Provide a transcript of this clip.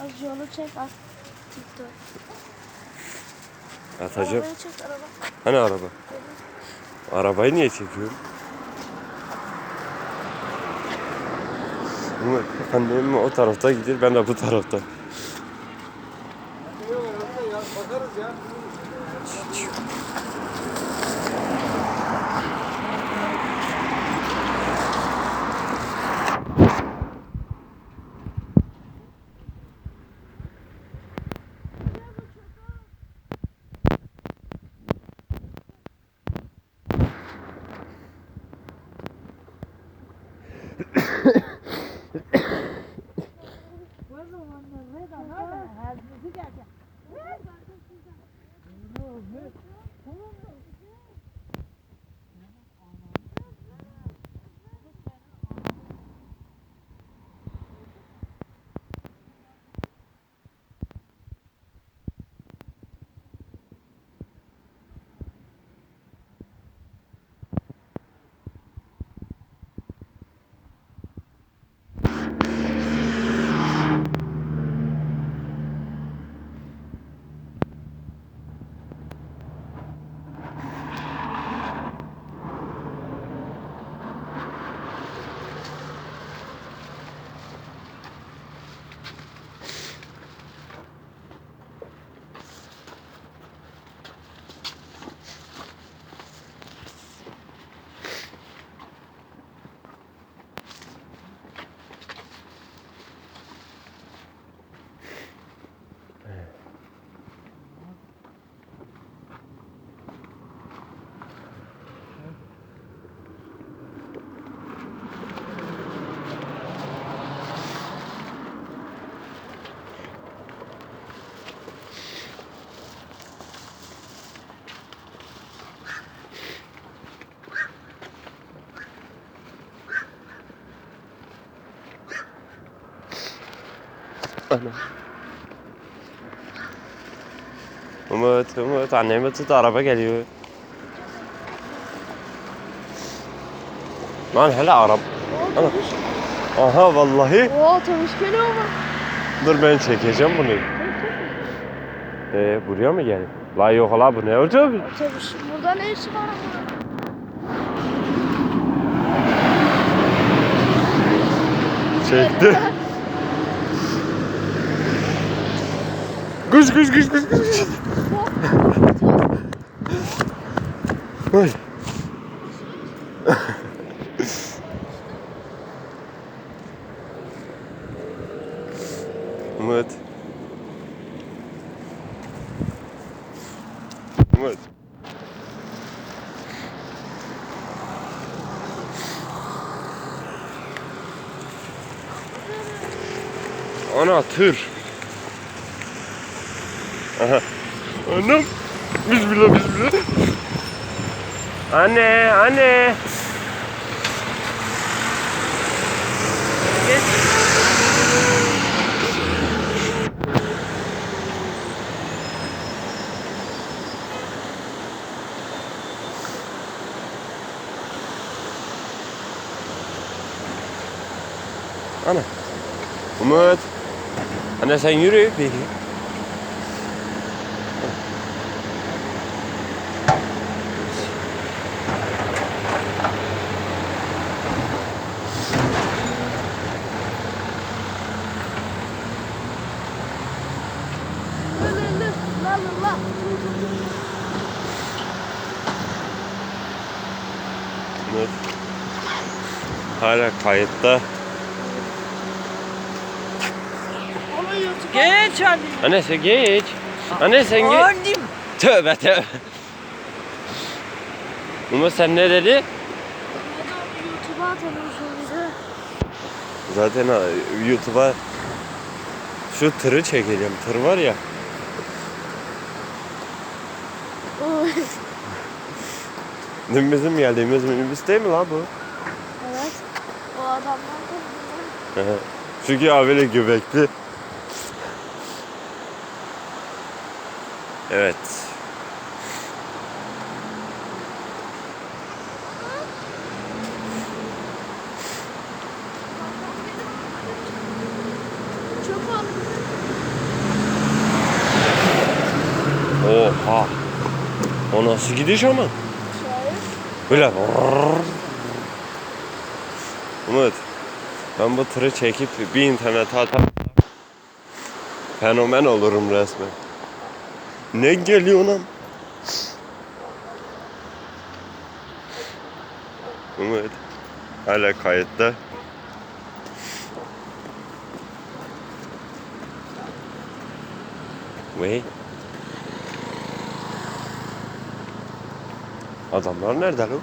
Az yolu çek at. TikTok. Atacağım. Arabayı çek araba. Hani araba? Arabayı niye çekiyorum? Annem o tarafta gidiyor, ben de bu tarafta. Ana. Umut, Umut, annemi tut, araba geliyor. Lan hele araba. Ana. Aha vallahi. O otobüs geliyor mu? Dur ben çekeceğim bunu. Ee, buraya mı geldi? La yok la bu ne otobüs? Otobüs. Burada ne işi var ama? Çekti. Kuş kuş kuş kuş kuş. Ay. Umut. Umut. Ana tır. Aha. Anam. Bismillah bismillah. Anne anne. Geç. Ana. Umut. Anne sen yürü peki. La. Umut. Hala kayıtta. Geç hadi. Anne sen geç. Anne sen geç. Annem. Tövbe tövbe. Umut sen ne dedi? YouTube'a atalım. Zaten ha, YouTube'a şu tırı çekeceğim. Tır var ya. Dümümüzün mü geldi? Dümümüz minibüs değil mi lan bu? Evet. O adamlar da Çünkü abiyle göbekli. Evet. Çok Oha. O nasıl gidiş ama? Böyle. Umut. Ben bu tırı çekip bir internete atarım. Fenomen olurum resmen. Ne geliyor lan? Umut. Hala kayıtta. Ve Adamlar nerede lan?